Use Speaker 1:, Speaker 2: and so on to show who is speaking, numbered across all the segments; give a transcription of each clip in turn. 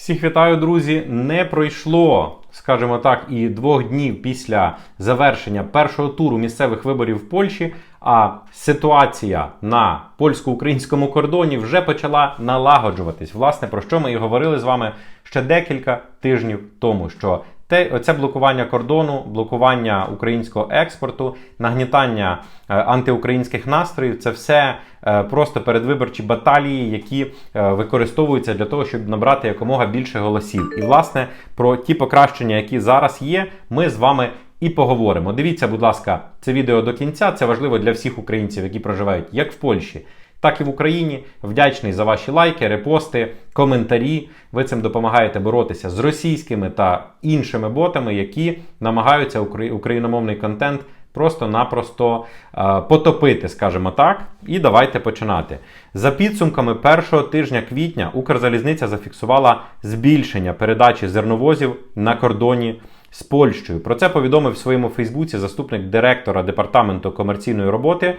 Speaker 1: Всіх вітаю, друзі! Не пройшло, скажімо так, і двох днів після завершення першого туру місцевих виборів в Польщі. А ситуація на польсько-українському кордоні вже почала налагоджуватись. Власне, про що ми і говорили з вами ще декілька тижнів тому. Що те, оце блокування кордону, блокування українського експорту, нагнітання е, антиукраїнських настроїв це все е, просто передвиборчі баталії, які е, використовуються для того, щоб набрати якомога більше голосів. І власне про ті покращення, які зараз є, ми з вами і поговоримо. Дивіться, будь ласка, це відео до кінця. Це важливо для всіх українців, які проживають як в Польщі, так і в Україні. Вдячний за ваші лайки, репости, коментарі. Ви цим допомагаєте боротися з російськими та іншими ботами, які намагаються україномовний контент просто-напросто е, потопити, скажімо так. І давайте починати. За підсумками першого тижня квітня Укрзалізниця зафіксувала збільшення передачі зерновозів на кордоні з Польщею. Про це повідомив в своєму Фейсбуці заступник директора департаменту комерційної роботи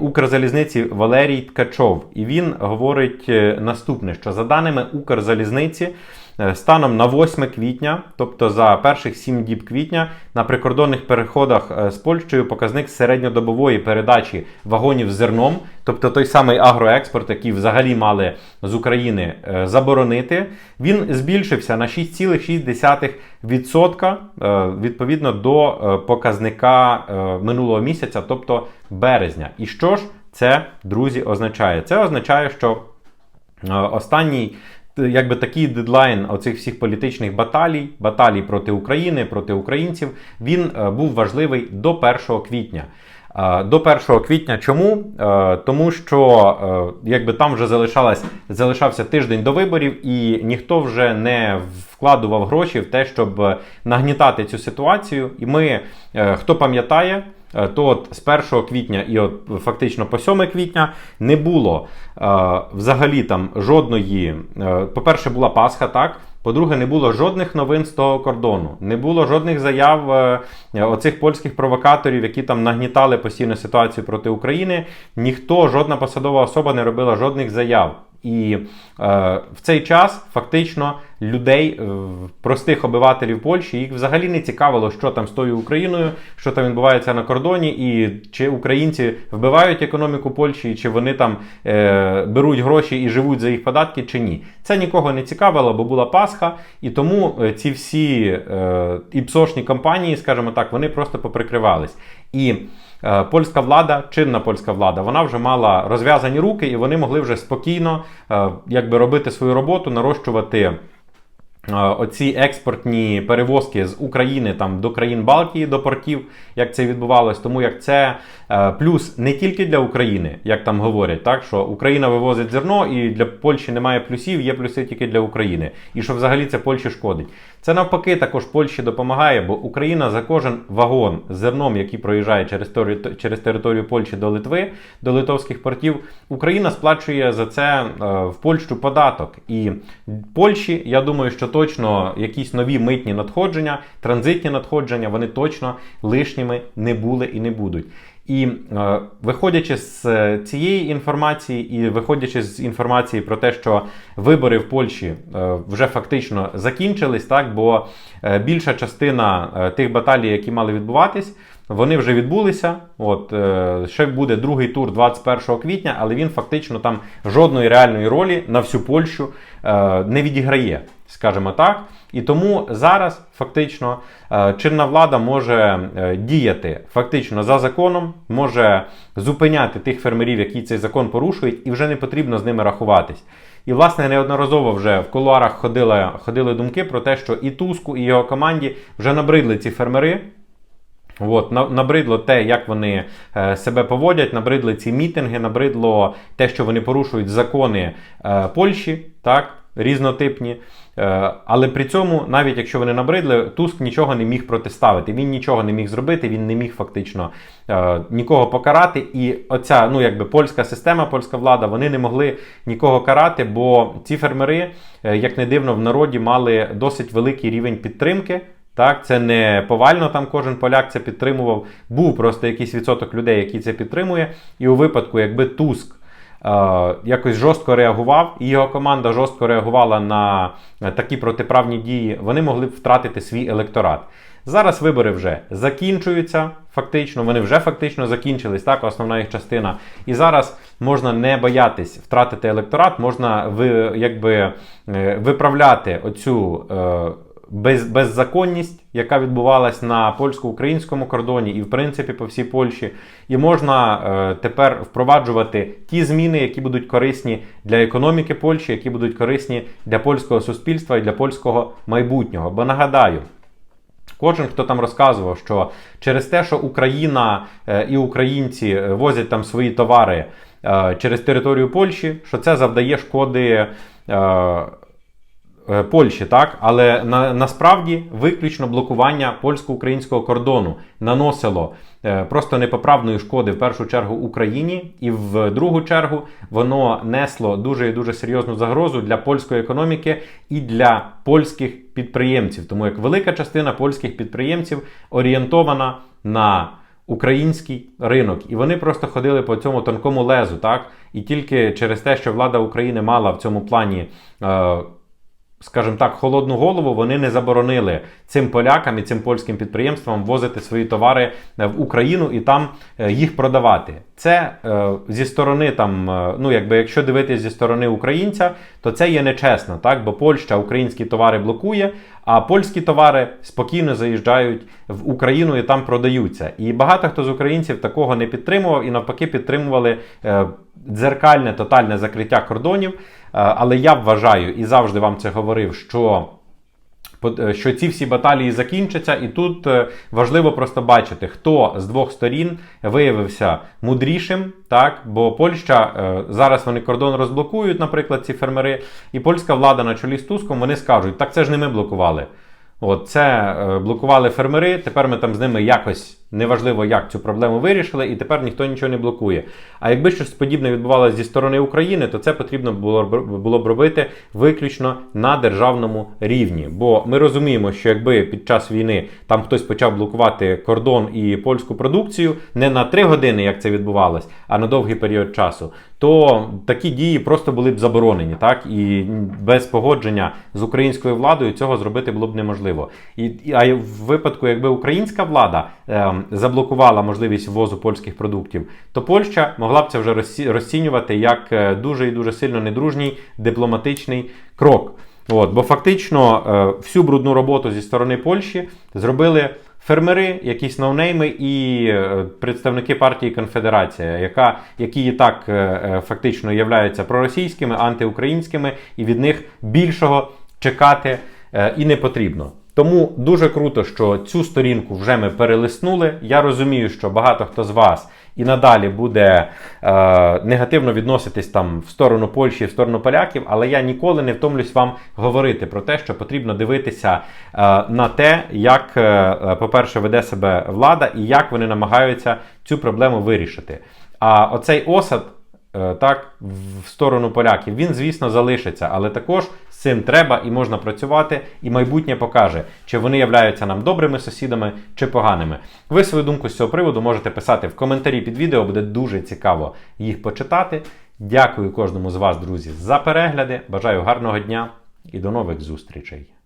Speaker 1: Укрзалізниці Валерій Ткачов. І він говорить е, наступне: що за даними Укрзалізниці. Е, Станом на 8 квітня, тобто за перших 7 діб квітня, на прикордонних переходах е, з Польщею показник середньодобової передачі вагонів зерном, тобто той самий агроекспорт, який взагалі мали з України е, заборонити, він збільшився на 6,6% е, відповідно до показника минулого місяця, тобто березня. І що ж це, друзі, означає? Це означає, що Останній якби такий дедлайн оцих всіх політичних баталій, баталій проти України, проти українців, він е, був важливий до 1 квітня. Е, До 1 квітня чому? Е, Тому що якби там вже залишалась, залишався тиждень до виборів, і ніхто вже не вкладував гроші в те, щоб нагнітати цю ситуацію. І ми, хто пам'ятає, то от з 1 квітня і от фактично по 7 квітня не було е, взагалі там жодної. Е, по-перше, була Пасха, так. По-друге, не було жодних новин з того кордону, не було жодних заяв е, оцих польських провокаторів, які там нагнітали постійно ситуацію проти України. Ніхто, жодна посадова особа не робила жодних заяв. І е, в цей час фактично людей, е, простих обивателів Польщі, їх взагалі не цікавило, що там з тою Україною, що там відбувається на кордоні, і чи українці вбивають економіку Польщі, чи вони там е, беруть гроші і живуть за їх податки, чи ні. Це нікого не цікавило, бо була Пасха, і тому е, ці всі е, іпсошні компанії, скажімо так, вони просто поприкривались. І польська влада, чинна польська влада, вона вже мала розв'язані руки, і вони могли вже спокійно е, якби робити свою роботу, нарощувати. е, Оці експортні перевозки з України там до країн Балтії, до портів, як це відбувалось, тому як це е, плюс не тільки для України, як там говорять, так що Україна вивозить зерно, і для Польщі немає плюсів, є плюси тільки для України. І що взагалі це Польщі шкодить. Це навпаки також Польщі допомагає, бо Україна за кожен вагон з зерном, який проїжджає через, тери- через територію Польщі до Литви, до литовських портів, Україна сплачує за це е, в Польщу податок. І Польщі, я думаю, що точно якісь нові митні надходження, транзитні надходження, вони точно лишніми не були і не будуть. І е, виходячи з е, цієї інформації, і виходячи з інформації про те, що вибори в Польщі е, вже фактично закінчились, так бо е, більша частина е, тих баталій, які мали відбуватись, вони вже відбулися. От е, ще буде другий тур 21 квітня, але він фактично там жодної реальної ролі на всю Польщу е, не відіграє, скажімо так. І тому зараз фактично е, чинна влада може е, діяти фактично за законом, може зупиняти тих фермерів, які цей закон порушують, і вже не потрібно з ними рахуватись. І, власне, неодноразово вже в кулуарах ходили, ходили думки про те, що і Туску, і його команді вже набридли ці фермери. От, набридло те, як вони е, себе поводять, набридли ці мітинги, набридло те, що вони порушують закони Польщі, так, різнотипні. Е, але при цьому, навіть якщо вони набридли, Туск нічого не міг протиставити. Він нічого не міг зробити, він не міг фактично е, нікого покарати. І оця, ну якби польська система, польська влада, вони не могли нікого карати, бо ці фермери, е, як не дивно, в народі мали досить великий рівень підтримки. Так, це не повально там кожен поляк це підтримував. Був просто якийсь відсоток людей, які це підтримує. І у випадку, якби Туск якось жорстко реагував, і його команда жорстко реагувала на е, такі протиправні дії, вони могли б втратити свій електорат. Зараз вибори вже закінчуються, фактично, вони вже фактично закінчились, так, основна їх частина. І зараз можна не боятись втратити електорат, можна ви, якби, е, виправляти оцю. е, без, беззаконність, яка відбувалась на польсько-українському кордоні і, в принципі, по всій Польщі. І можна е, тепер впроваджувати ті зміни, які будуть корисні для економіки Польщі, які будуть корисні для польського суспільства і для польського майбутнього. Бо нагадаю. Кожен, хто там розказував, що через те, що Україна е, і українці е, возять там свої товари е, через територію Польщі, що це завдає шкоди Польщі, так? Але на, насправді виключно блокування польсько-українського кордону наносило е, просто непоправної шкоди в першу чергу Україні, і в другу чергу воно несло дуже і дуже серйозну загрозу для польської економіки і для польських підприємців, тому як велика частина польських підприємців орієнтована на український ринок, і вони просто ходили по цьому тонкому лезу, так і тільки через те, що влада України мала в цьому плані. Е, скажімо так, холодну голову вони не заборонили цим полякам і цим польським підприємствам возити свої товари е, в Україну і там е, їх продавати. Це е, зі сторони там, ну якби якщо дивитись зі сторони українця, то це є нечесно, так бо Польща українські товари блокує, а польські товари спокійно заїжджають в Україну і там продаються. І багато хто з українців такого не підтримував і навпаки підтримували дзеркальне тотальне закриття кордонів. Е, Але я вважаю і завжди вам це говорив, що е, що ці всі баталії закінчаться, і тут е, важливо просто бачити, хто з двох сторін виявився мудрішим, так бо Польща зараз вони кордон розблокують, наприклад, ці фермери, і польська влада на чолі з Туском вони скажуть, так це ж не ми блокували. От це блокували фермери. Тепер ми там з ними якось неважливо як цю проблему вирішили, і тепер ніхто нічого не блокує. А якби щось подібне відбувалося зі сторони України, то це потрібно було було б робити виключно на державному рівні. Бо ми розуміємо, що якби під час війни там хтось почав блокувати кордон і польську продукцію не на 3 години, як це відбувалось, а на довгий період часу, то такі дії просто були б заборонені, так і без погодження з українською владою цього зробити було б неможливо. І, а в випадку, якби українська влада ем, заблокувала можливість ввозу польських продуктів, то Польща могла б це вже розцінювати як е, дуже і дуже сильно недружній дипломатичний крок. От, бо фактично е, всю брудну роботу зі сторони Польщі зробили фермери, якісь ноунейми і е, представники партії Конфедерація, яка, які і так фактично являються проросійськими, антиукраїнськими, і від них більшого чекати і не потрібно. Тому дуже круто, що цю сторінку вже ми перелиснули. Я розумію, що багато хто з вас і надалі буде е, негативно відноситись там в сторону Польщі, в сторону поляків, але я ніколи не втомлюсь вам говорити про те, що потрібно дивитися е, на те, як, е, е, по-перше, веде себе влада і як вони намагаються цю проблему вирішити. А оцей осад. Е, так, в сторону поляків. Він, звісно, залишиться, але також цим треба і можна працювати, і майбутнє покаже, чи вони являються нам добрими сусідами чи поганими. Ви свою думку з цього приводу можете писати в коментарі під відео, буде дуже цікаво їх почитати. Дякую кожному з вас, друзі, за перегляди. Бажаю гарного дня і до нових зустрічей!